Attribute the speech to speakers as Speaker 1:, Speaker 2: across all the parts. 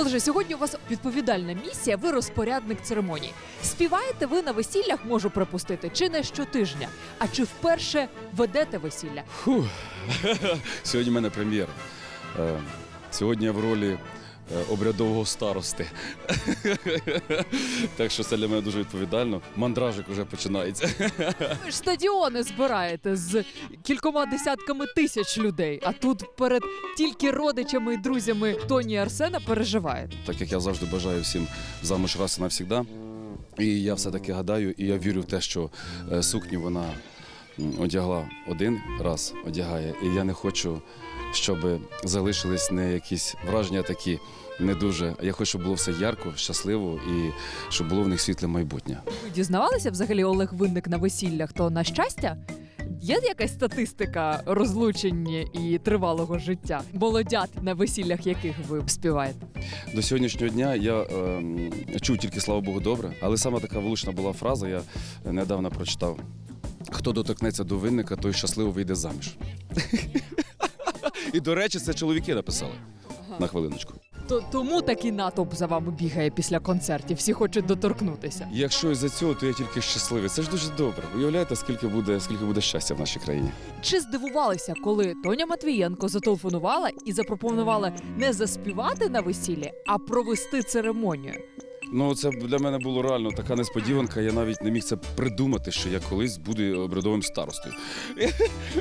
Speaker 1: Отже, сьогодні у вас відповідальна місія. Ви розпорядник церемонії. Співаєте ви на весіллях, можу припустити, чи не щотижня? А чи вперше ведете весілля?
Speaker 2: Фух. Сьогодні в мене прем'єра. Е, Сьогодні я в ролі обрядового старости. Так що це для мене дуже відповідально. Мандражик вже починається.
Speaker 1: Ви ж стадіони збираєте з кількома десятками тисяч людей. А тут перед тільки родичами і друзями Тоні і Арсена переживаєте.
Speaker 2: Так як я завжди бажаю всім замуж раз і навсігда. І я все-таки гадаю, і я вірю в те, що е, сукню вона м, одягла один раз, одягає. І я не хочу, щоб залишились не якісь враження такі не дуже. Я хочу, щоб було все ярко, щасливо і щоб було в них світле майбутнє.
Speaker 1: Ви дізнавалися взагалі Олег Винник на весіллях? То на щастя? Є якась статистика розлучення і тривалого життя? Молодят на весіллях яких ви співаєте?
Speaker 2: До сьогоднішнього дня я ем, чув тільки слава Богу добре, але саме така влучна була фраза, я недавно прочитав. Хто доторкнеться до винника, той щасливо вийде заміж. І, до речі, це чоловіки написали. На хвилиночку.
Speaker 1: То тому такий натовп за вами бігає після концертів. Всі хочуть доторкнутися.
Speaker 2: Якщо із-за цього, то я тільки щасливий. Це ж дуже добре. Уявляєте, скільки буде, скільки буде щастя в нашій країні.
Speaker 1: Чи здивувалися, коли Тоня Матвієнко зателефонувала і запропонувала не заспівати на весіллі, а провести церемонію?
Speaker 2: Ну, це для мене було реально така несподіванка. Я навіть не міг це придумати, що я колись буду обрядовим старостою.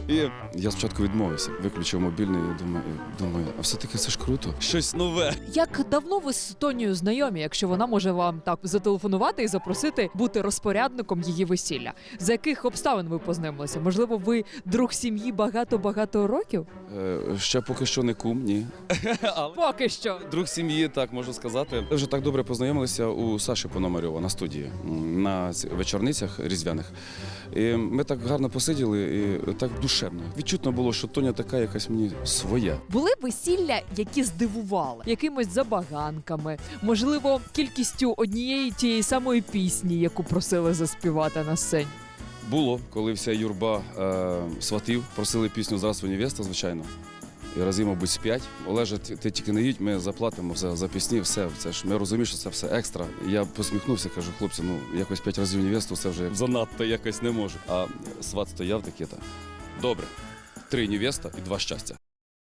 Speaker 2: І я спочатку відмовився, виключив мобільний і думаю, думаю, а все-таки це ж круто. Щось нове.
Speaker 1: Як давно ви з Тонією знайомі, якщо вона може вам так зателефонувати і запросити бути розпорядником її весілля? За яких обставин ви познайомилися? Можливо, ви друг сім'ї багато-багато років?
Speaker 2: Е, ще поки що не кум, ні.
Speaker 1: Поки що.
Speaker 2: Друг сім'ї, так можу сказати. Вже так добре познайомилися у Саші Пономарьова на студії на вечорницях різдвяних. І ми так гарно посиділи і так душевно. Відчутно було, що Тоня така якась мені своя.
Speaker 1: Були весілля, які здивували якимось забаганками, можливо, кількістю однієї тієї самої пісні, яку просили заспівати на сцені.
Speaker 2: Було, коли вся юрба е, сватів просили пісню Здравствуй, невеста, звичайно. І разів, мабуть, з п'ять. Олеже, ти, ти тільки не їдь, ми заплатимо за, за пісні, все. Це ж ми розуміємо, що це все екстра. І я посміхнувся, кажу, хлопці, ну якось п'ять разів невесту, це вже занадто якось не можу. А сват стояв таке та добре. Три невеста і два щастя.